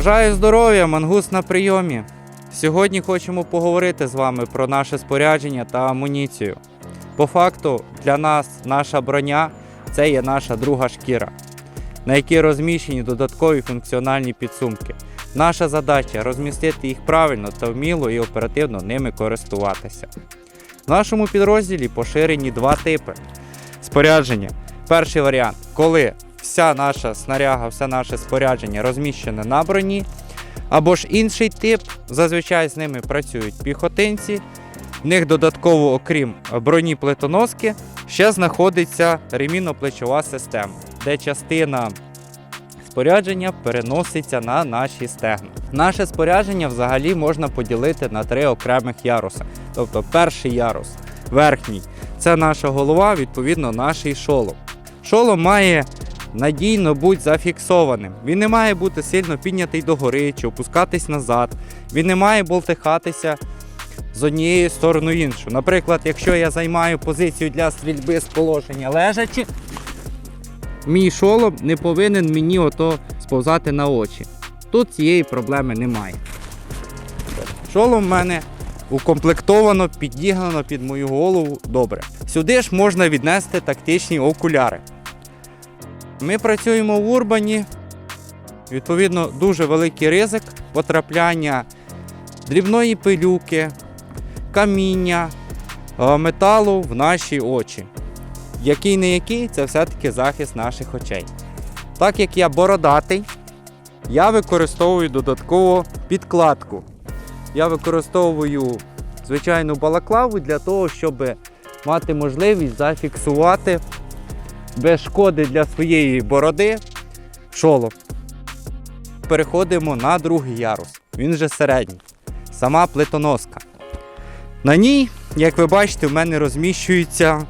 Бажаю здоров'я, мангус на прийомі. Сьогодні хочемо поговорити з вами про наше спорядження та амуніцію. По факту, для нас наша броня це є наша друга шкіра, на якій розміщені додаткові функціональні підсумки. Наша задача розмістити їх правильно та вміло і оперативно ними користуватися. В нашому підрозділі поширені два типи спорядження. Перший варіант, коли вся наша снаряга, все наше спорядження розміщене на броні. Або ж інший тип, зазвичай з ними працюють піхотинці. В них додатково, окрім броні плитоноски, ще знаходиться ремінно-плечова система, де частина спорядження переноситься на наші стегна. Наше спорядження взагалі можна поділити на три окремих яруси. Тобто перший ярус, верхній, це наша голова, відповідно, наш шолом. Шолом має надійно бути зафіксованим. Він не має бути сильно піднятий догори чи опускатись назад. Він не має болтихатися з однієї сторони іншу. Наприклад, якщо я займаю позицію для стрільби з положення лежачи, мій шолом не повинен мені ото сповзати на очі. Тут цієї проблеми немає. Шолом в мене укомплектовано, підігнано під мою голову добре. Сюди ж можна віднести тактичні окуляри. Ми працюємо в Урбані. Відповідно, дуже великий ризик потрапляння дрібної пилюки, каміння, е, металу в наші очі. Який не який, це все-таки захист наших очей. Так як я бородатий, я використовую додатково підкладку. Я використовую звичайну балаклаву для того, щоб мати можливість зафіксувати без шкоди для своєї бороди шолом. Переходимо на другий ярус. Він же середній. Сама плитоноска. На ній, як ви бачите, в мене розміщується.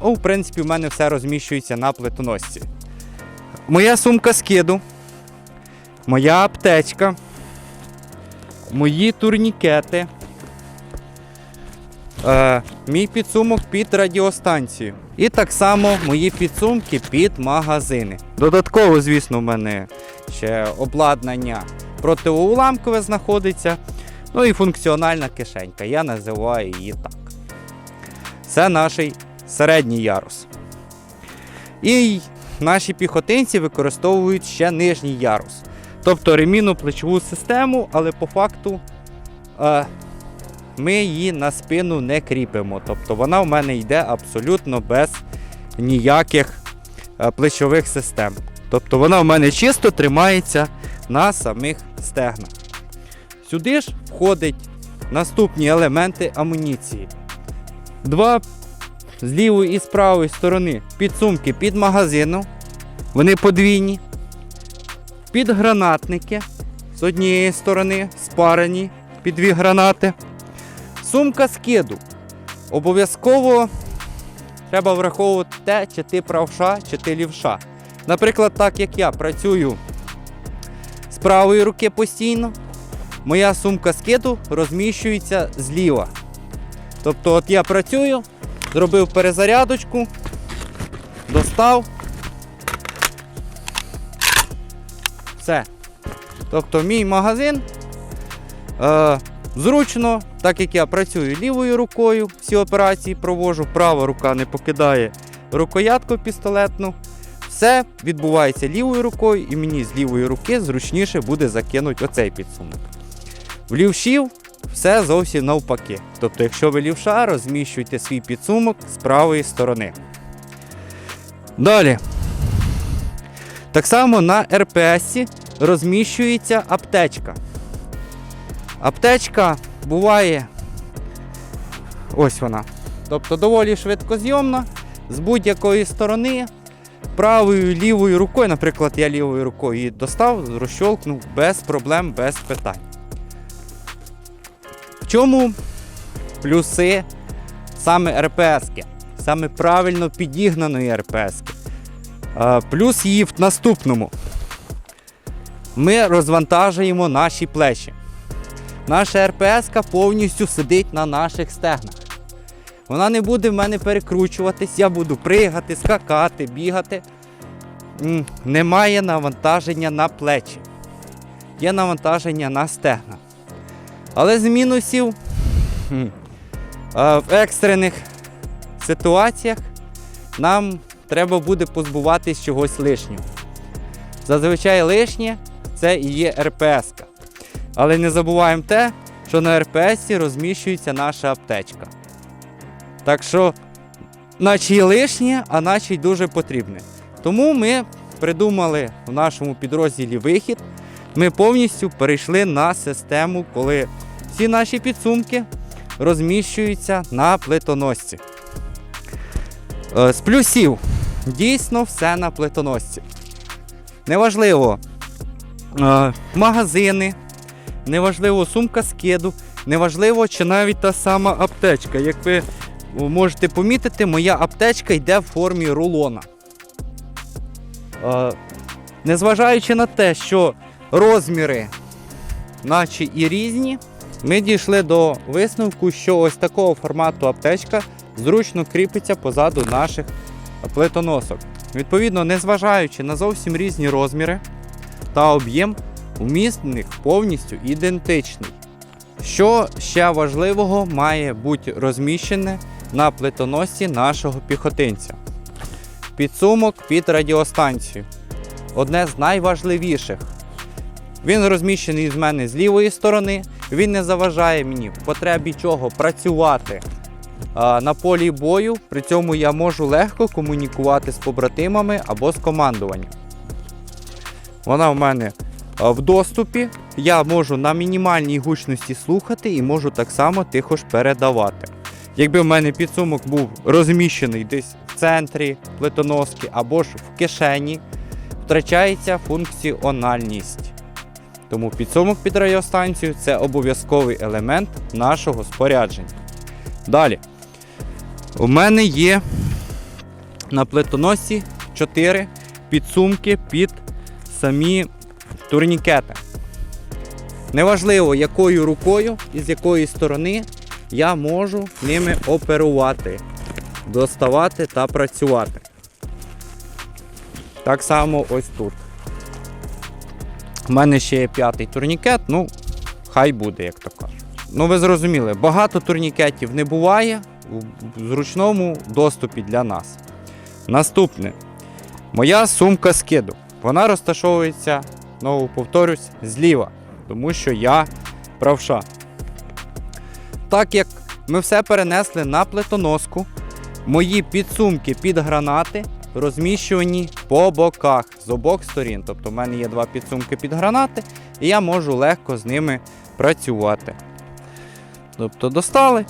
О, в принципі, в мене все розміщується на плитоносці. Моя сумка скиду, моя аптечка, мої турнікети, е, мій підсумок під радіостанцію. І так само мої підсумки під магазини. Додатково, звісно, в мене ще обладнання протиуламкове знаходиться. Ну і функціональна кишенька. Я називаю її так. Це наш середній ярус. І наші піхотинці використовують ще нижній ярус. Тобто ремінну плечову систему, але по факту е, ми її на спину не кріпимо. Тобто вона в мене йде абсолютно без ніяких е, плечових систем. Тобто вона в мене чисто тримається на самих стегнах. Сюди ж входять наступні елементи амуніції. Два з лівої і з правої сторони підсумки під магазину. Вони подвійні. Підгранатники з однієї сторони спарені під дві гранати. Сумка скиду. Обов'язково треба враховувати те, чи ти правша, чи ти лівша. Наприклад, так як я працюю з правої руки постійно, моя сумка скиду розміщується зліва. Тобто, от я працюю, зробив перезарядочку, достав. Все. Тобто мій магазин е, зручно, так як я працюю лівою рукою, всі операції провожу, права рука не покидає рукоятку пістолетну. Все відбувається лівою рукою, і мені з лівої руки зручніше буде закинути оцей підсумок. В лівшів все зовсім навпаки. Тобто, якщо ви лівша, розміщуйте свій підсумок з правої сторони. Далі. Так само на РПС розміщується аптечка. Аптечка буває. Ось вона. Тобто доволі швидкозйомна, з будь-якої сторони, правою лівою рукою, наприклад, я лівою рукою її достав, розщолкнув без проблем, без питань. В чому плюси саме РПСки, саме правильно підігнаної РПСки? Е, Плюс її в наступному. Ми розвантажуємо наші плечі. Наша РПС повністю сидить на наших стегнах. Вона не буде в мене перекручуватись, я буду пригати, скакати, бігати. Немає навантаження на плечі. є навантаження на стегна. Але з мінусів в екстрених ситуаціях нам треба буде позбуватись чогось лишнього. Зазвичай лишнє це і є РПС. -ка. Але не забуваємо те, що на РПС розміщується наша аптечка. Так що, наче й лишнє, а наче й дуже потрібне. Тому ми придумали в нашому підрозділі вихід. Ми повністю перейшли на систему, коли всі наші підсумки розміщуються на плитоносці. Е, З плюсів дійсно все на плитоносці. Неважливо е, магазини, неважливо сумка скиду, неважливо, чи навіть та сама аптечка. Як ви можете помітити, моя аптечка йде в формі рулона. Е, Незважаючи на те, що розміри, наче і різні, ми дійшли до висновку, що ось такого формату аптечка зручно кріпиться позаду наших плитоносок. Відповідно, незважаючи на зовсім різні розміри та об'єм, вміст них повністю ідентичний. Що ще важливого має бути розміщене на плитоносці нашого піхотинця? Підсумок під радіостанцію. Одне з найважливіших. Він розміщений з мене з лівої сторони. Він не заважає мені в потребі чого працювати на полі бою. При цьому я можу легко комунікувати з побратимами або з командуванням. Вона в мене в доступі. Я можу на мінімальній гучності слухати і можу так само тихо ж передавати. Якби в мене підсумок був розміщений десь в центрі плитоноски або ж в кишені, втрачається функціональність. Тому підсумок під радіостанцію це обов'язковий елемент нашого спорядження. Далі. У мене є на плитоносі 4 підсумки під самі турнікети. Неважливо, якою рукою і з якої сторони я можу ними оперувати, доставати та працювати. Так само ось тут. У мене ще є п'ятий турнікет, ну, хай буде, як то кажуть. Ну, ви зрозуміли, багато турнікетів не буває в зручному доступі для нас. Наступне. Моя сумка скиду. Вона розташовується, знову повторюсь, зліва, тому що я правша. Так як ми все перенесли на плитоноску, мої підсумки під гранати розміщувані по боках з обох сторін. Тобто в мене є два підсумки під гранати, і я можу легко з ними працювати. Тобто достали,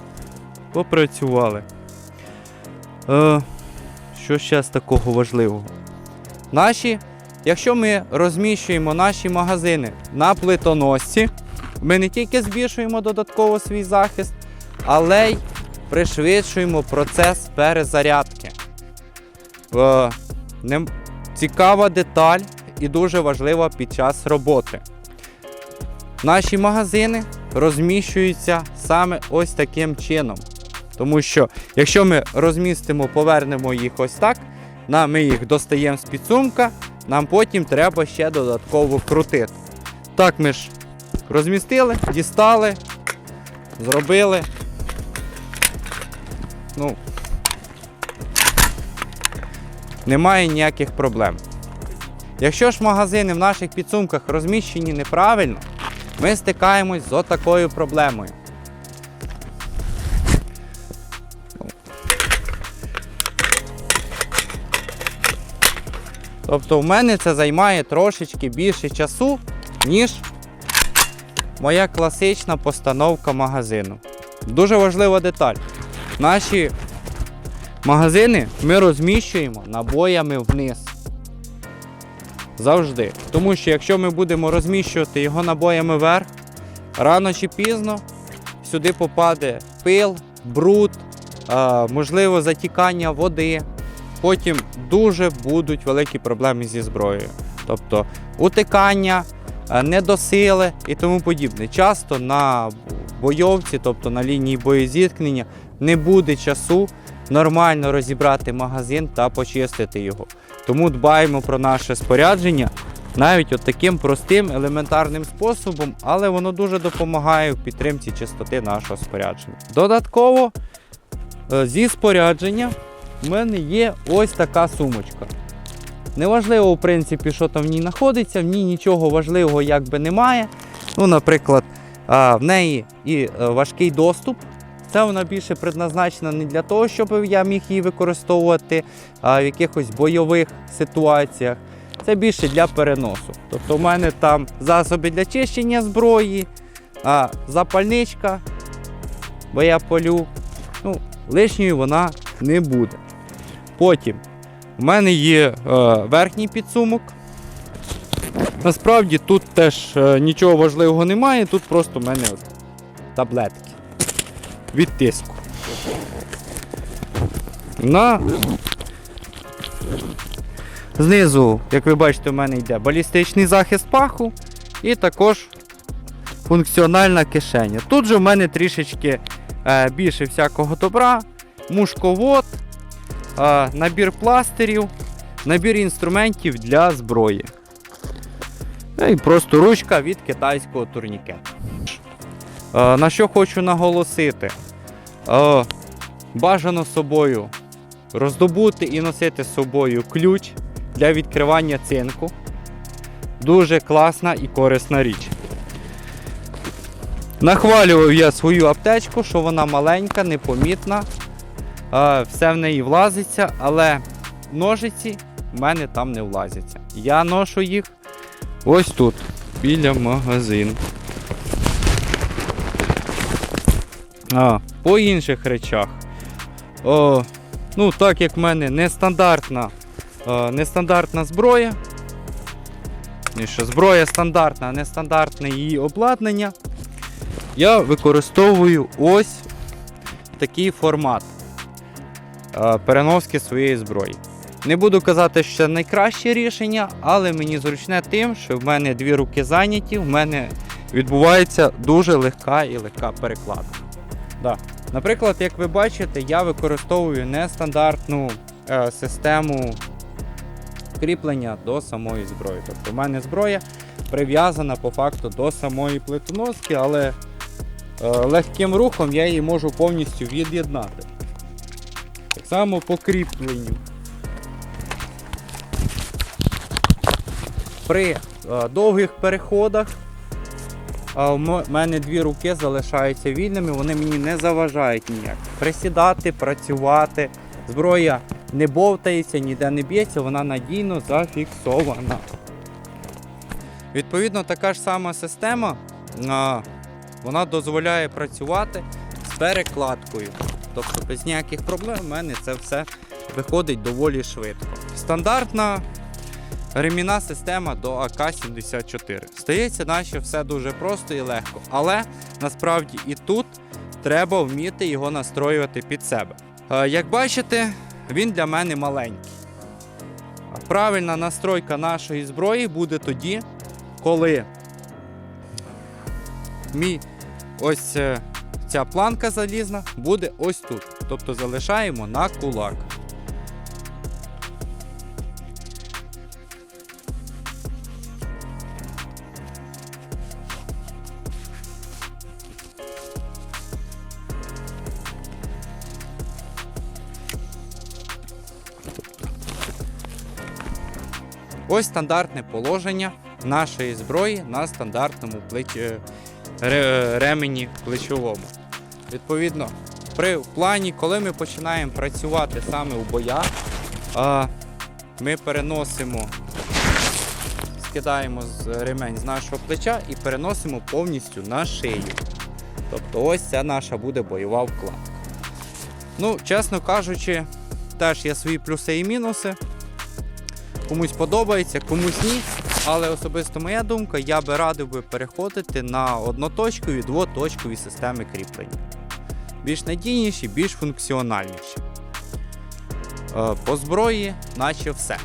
попрацювали. Е, що ще з такого важливого? Наші, якщо ми розміщуємо наші магазини на плитоносці, ми не тільки збільшуємо додатково свій захист, але й пришвидшуємо процес перезарядки. Е, Цікава деталь і дуже важлива під час роботи. Наші магазини розміщуються саме ось таким чином. Тому що, якщо ми розмістимо, повернемо їх ось так, ми їх достаємо з підсумка, нам потім треба ще додатково крутити. Так ми ж розмістили, дістали, зробили. Ну, немає ніяких проблем. Якщо ж магазини в наших підсумках розміщені неправильно, ми стикаємось з отакою проблемою. Тобто в мене це займає трошечки більше часу, ніж моя класична постановка магазину. Дуже важлива деталь. Наші магазини ми розміщуємо набоями вниз. Завжди. Тому що якщо ми будемо розміщувати його набоями вверх, рано чи пізно сюди попаде пил, бруд, можливо, затікання води. Потім дуже будуть великі проблеми зі зброєю. Тобто утикання, е, недосили і тому подібне. Часто на бойовці, тобто на лінії боєзіткнення, не буде часу нормально розібрати магазин та почистити його. Тому дбаємо про наше спорядження Навіть от таким простим елементарним способом, але воно дуже допомагає в підтримці чистоти нашого спорядження. Додатково е, зі спорядження в мене є ось така сумочка. Неважливо, в принципі, що там в ній знаходиться, в ній нічого важливого якби немає. Ну, наприклад, в неї і е, важкий доступ. Це вона більше предназначена не для того, щоб я міг її використовувати а, в якихось бойових ситуаціях. Це більше для переносу. Тобто в мене там засоби для чищення зброї, а, запальничка, бо я полю. Ну, лишньою вона не буде. Потім в мене є е, верхній підсумок. Насправді тут теж е, нічого важливого немає, тут просто в мене от таблетки від тиску. На... Знизу, як ви бачите, у мене йде балістичний захист паху і також функціональна кишеня. Тут же в мене трішечки е, більше всякого добра, мушковод, набір пластирів, набір інструментів для зброї. Ну І просто ручка від китайського турнікету. Е, На що хочу наголосити? Е, Бажано собою роздобути і носити з собою ключ для відкривання цинку. Дуже класна і корисна річ. Нахвалював я свою аптечку, що вона маленька, непомітна. Все в неї влазиться, але ножиці в мене там не влазяться. Я ношу їх ось тут, біля магазину. А, по інших речах. О, ну, так як в мене нестандартна, е, нестандартна зброя. І що зброя стандартна, а нестандартне її обладнання. Я використовую ось такий формат переноски своєї зброї. Не буду казати, що це найкраще рішення, але мені зручне тим, що в мене дві руки зайняті, в мене відбувається дуже легка і легка перекладка. Да. Наприклад, як ви бачите, я використовую нестандартну е, систему кріплення до самої зброї. Тобто в мене зброя прив'язана по факту до самої плитоноски, але е, легким рухом я її можу повністю від'єднати. Так само по. При е, довгих переходах а в мене дві руки залишаються вільними, вони мені не заважають ніяк. Присідати, працювати. Зброя не бовтається, ніде не б'ється, вона надійно зафіксована. Відповідно, така ж сама система а, вона дозволяє працювати з перекладкою. Тобто без ніяких проблем в мене це все виходить доволі швидко. Стандартна Ремінна система до АК-74. Стається, наче все дуже просто і легко, але насправді і тут треба вміти його настроювати під себе. Е, Як бачите, він для мене маленький. Правильна настройка нашої зброї буде тоді, коли мій ось е, ця планка залізна буде ось тут. Тобто залишаємо на кулак. Ось стандартне положення нашої зброї на стандартному плеч... ре- ремені плечовому. Відповідно, при плані, коли ми починаємо працювати саме у боях, ми переносимо, скидаємо ремень з нашого плеча і переносимо повністю на шию. Тобто ось це наша буде бойова вкладка. Ну, чесно кажучи, теж є свої плюси і мінуси. Комусь подобається, комусь ні. Але особисто моя думка, я би радив би переходити на одноточкові, двоточкові системи кріплення. Більш надійніші, більш функціональніші. Е, По зброї, наче все.